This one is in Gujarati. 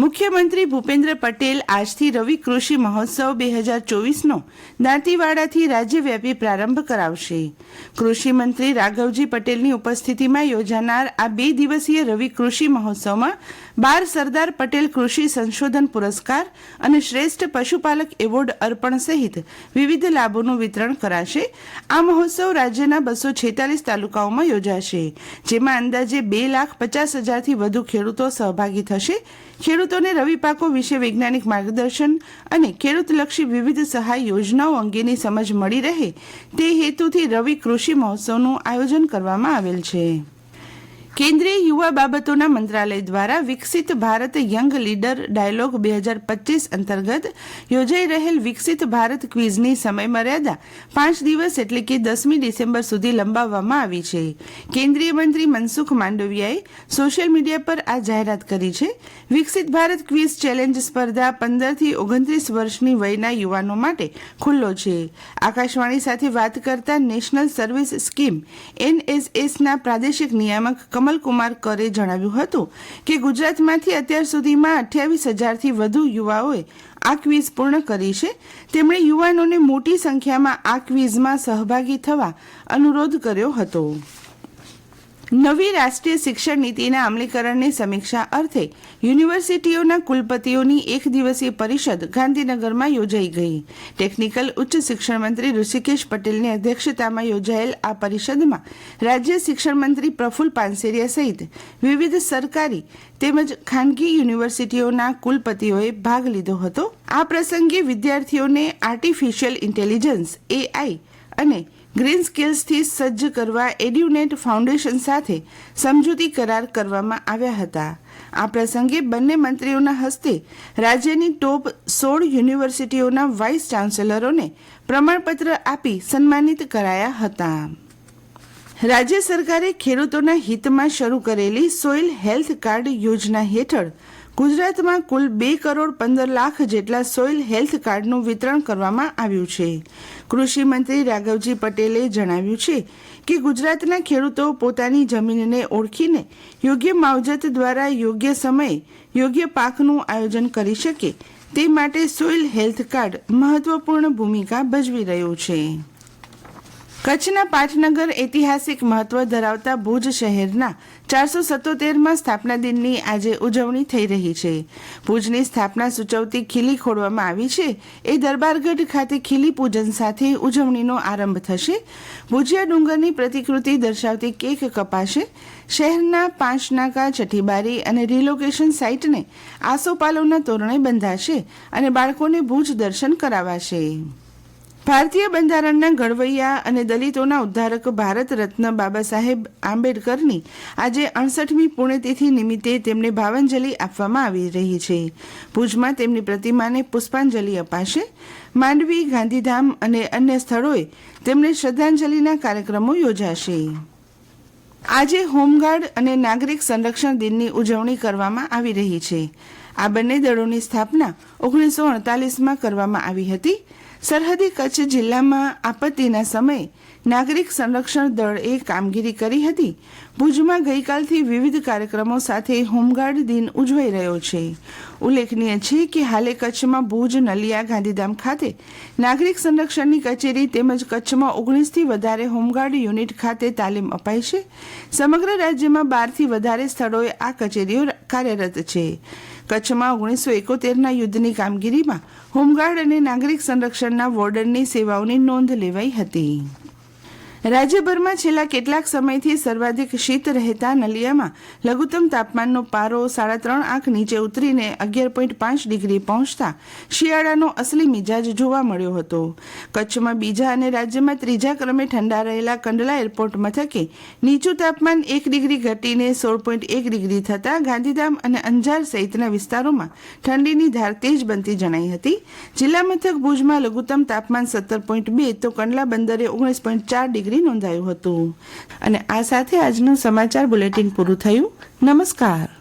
મુખ્યમંત્રી ભૂપેન્દ્ર પટેલ આજથી રવિ કૃષિ મહોત્સવ બે હજાર ચોવીસનો દાંતીવાડાથી રાજ્યવ્યાપી પ્રારંભ કરાવશે. કૃષિ મંત્રી રાઘવજી પટેલની ઉપસ્થિતિમાં યોજાનાર આ બે દિવસીય રવિ કૃષિ મહોત્સવમાં બાર સરદાર પટેલ કૃષિ સંશોધન પુરસ્કાર અને શ્રેષ્ઠ પશુપાલક એવોર્ડ અર્પણ સહિત વિવિધ લાભોનું વિતરણ કરાશે. આ મહોત્સવ રાજ્યના બસો છેતાલીસ તાલુકાઓમાં યોજાશે, જેમાં અંદાજે બે લાખ પચાસ હજારથી વધુ ખેડૂતો સહભાગી થશે. ખેડૂતોને રવિ પાકો વિશે વૈજ્ઞાનિક માર્ગદર્શન અને ખેડૂતલક્ષી વિવિધ સહાય યોજનાઓ અંગેની સમજ મળી રહે તે હેતુથી રવિ કૃષિ મહોત્સવનું આયોજન કરવામાં આવેલ છે. કેન્દ્રીય યુવા બાબતોના મંત્રાલય દ્વારા વિકસિત ભારત યંગ લીડર ડાયલોગ બે હજાર પચીસ અંતર્ગત યોજાઈ રહેલ વિકસિત ભારત ક્વિઝની સમયમર્યાદા પાંચ દિવસ એટલે કે દસમી ડિસેમ્બર સુધી લંબાવવામાં આવી છે. કેન્દ્રીય મંત્રી મનસુખ માંડવિયાએ સોશિયલ મીડિયા પર આ જાહેરાત કરી છે. વિકસિત ભારત ક્વિઝ ચેલેન્જ સ્પર્ધા પંદરથી ઓગણત્રીસ વર્ષની વયના યુવાનો માટે ખુલ્લો છે. આકાશવાણી સાથે વાત કરતા નેશનલ સર્વિસ સ્કીમ, એનએસએસના પ્રાદેશિક નિયામક કમલકુમાર કરે જણાવ્યું હતું કે ગુજરાતમાંથી અત્યાર સુધીમાં અઠ્યાવીસ હજારથી વધુ યુવાઓએ આ ક્વિઝ પૂર્ણ કરી છે. તેમણે યુવાનોને મોટી સંખ્યામાં આ ક્વિઝમાં સહભાગી થવા અનુરોધ કર્યો હતો. નવી રાષ્ટ્રીય શિક્ષણ નીતિના અમલીકરણની સમીક્ષા અર્થે યુનિવર્સિટીઓના કુલપતિઓની એક દિવસીય પરિષદ ગાંધીનગરમાં યોજાઈ ગઈ. ટેકનિકલ ઉચ્ચ શિક્ષણ મંત્રી ઋષિકેશ પટેલની અધ્યક્ષતામાં યોજાયેલ આ પરિષદમાં રાજ્ય શિક્ષણ મંત્રી પ્રફુલ પાનસેરિયા સહિત વિવિધ સરકારી તેમજ ખાનગી યુનિવર્સિટીઓના કુલપતિઓએ ભાગ લીધો હતો. આ પ્રસંગે વિદ્યાર્થીઓને આર્ટિફિશિયલ ઇન્ટેલિજન્સ, એઆઈ અને ગ્રીન સ્કિલ્સથી સજ્જ કરવા એડ્યુનેટ ફાઉન્ડેશન સાથે સમજૂતી કરાર કરવામાં આવ્યા હતા. આ પ્રસંગે બંને મંત્રીઓના હસ્તે રાજ્યની ટોપ સોળ યુનિવર્સિટીઓના વાઇસ ચાન્સેલરોને પ્રમાણપત્ર આપી સન્માનિત કરાયા હતા. રાજ્ય સરકારે ખેડૂતોના હિતમાં શરૂ કરેલી સોઇલ હેલ્થ કાર્ડ યોજના હેઠળ ગુજરાતમાં કુલ બે કરોડ પંદર લાખ જેટલા સોઇલ હેલ્થ કાર્ડનું વિતરણ કરવામાં આવ્યું છે. કૃષિ મંત્રી રાઘવજી પટેલે જણાવ્યું છે કે ગુજરાતના ખેડૂતો પોતાની જમીનને ઓળખીને યોગ્ય માવજત દ્વારા યોગ્ય સમયે યોગ્ય પાકનું આયોજન કરી શકે તે માટે સોઇલ હેલ્થ કાર્ડ મહત્વપૂર્ણ ભૂમિકા ભજવી રહ્યું છે. કચ્છના પાટનગર ઐતિહાસિક મહત્વ ધરાવતા ભુજ શહેરના ચારસો સત્તોતેરમાં સ્થાપના દિનની આજે ઉજવણી થઈ રહી છે. ભુજની સ્થાપના સૂચવતી ખીલી ખોડવામાં આવી છે. એ દરબારગઢ ખાતે ખીલી પૂજન સાથે ઉજવણીનો આરંભ થશે. ભુજિયા ડુંગરની પ્રતિકૃતિ દર્શાવતી કેક કપાશે. શહેરના પાંચ નાકા છઠ્ઠીબારી અને રિલોકેશન સાઇટને આસોપાલવના તોરણે બંધાશે અને બાળકોને ભુજ દર્શન કરાવાશે. ભારતીય બંધારણના ઘડવૈયા અને દલિતોના ઉદ્ધારક ભારત રત્ન બાબા સાહેબ આંબેડકરની આજે અડસઠમી પુણ્યતિથિ નિમિત્તે તેમને ભાવાંજલિ આપવામાં આવી રહી છે. ભુજમાં તેમની પ્રતિમાને પુષ્પાંજલિ અપાશે. માંડવી, ગાંધીધામ અને અન્ય સ્થળોએ તેમને શ્રદ્ધાંજલિના કાર્યક્રમો યોજાશે. આજે હોમગાર્ડ અને નાગરિક સંરક્ષણ દિનની ઉજવણી કરવામાં આવી રહી છે. આ બંને દળોની સ્થાપના ઓગણીસો અડતાલીસમાં કરવામાં આવી હતી. સરહદી કચ્છ જિલ્લામાં આપત્તિના સમયે નાગરિક સંરક્ષણ દળએ કામગીરી કરી હતી. ભુજમાં ગઈકાલથી વિવિધ કાર્યક્રમો સાથે હોમગાર્ડ દિન ઉજવાઈ રહ્યો છે. ઉલ્લેખનીય છે કે હાલે કચ્છમાં ભુજ, નલિયા, ગાંધીધામ ખાતે નાગરિક સંરક્ષણની કચેરી તેમજ કચ્છમાં ઓગણીસથી વધારે હોમગાર્ડ યુનિટ ખાતે તાલીમ અપાય છે. સમગ્ર રાજ્યમાં બારથી વધારે સ્થળોએ આ કચેરીઓ કાર્યરત છે. કચ્છમાં ઓગણીસો એકોતેરના યુદ્ધની કામગીરીમાં હોમગાર્ડ અને નાગરિક સંરક્ષણના વોર્ડનની સેવાઓની નોંધ લેવાઈ હતી. રાજ્યભરમાં છેલ્લા કેટલાક સમયથી સર્વાધિક શીત રહેતા નલિયામાં લઘુત્તમ તાપમાનનો પારો સાડા ત્રણ આંખ નીચે ઉતરીને અગિયાર પોઈન્ટ પાંચ ડિગ્રી પહોંચતા શિયાળાનો અસલી મિજાજ જોવા મળ્યો હતો. કચ્છમાં બીજા અને રાજ્યમાં ત્રીજા ક્રમે ઠંડા રહેલા કંડલા એરપોર્ટ મથકે નીચું તાપમાન એક ડિગ્રી ઘટીને સોળ પોઈન્ટ એક ડિગ્રી થતાં ગાંધીધામ અને અંજાર સહિતના વિસ્તારોમાં ઠંડીની ધાર તેજ બનતી જણાઈ હતી. જિલ્લા મથક ભુજમાં લઘુત્તમ તાપમાન સત્તર પોઈન્ટ બે તો કંડલા બંદરે ઓગણીસ પોઈન્ટ ચાર ડિગ્રી નોંધાયું હતું. અને આ સાથે આજનું સમાચાર બુલેટિન પૂરું થયું. નમસ્કાર.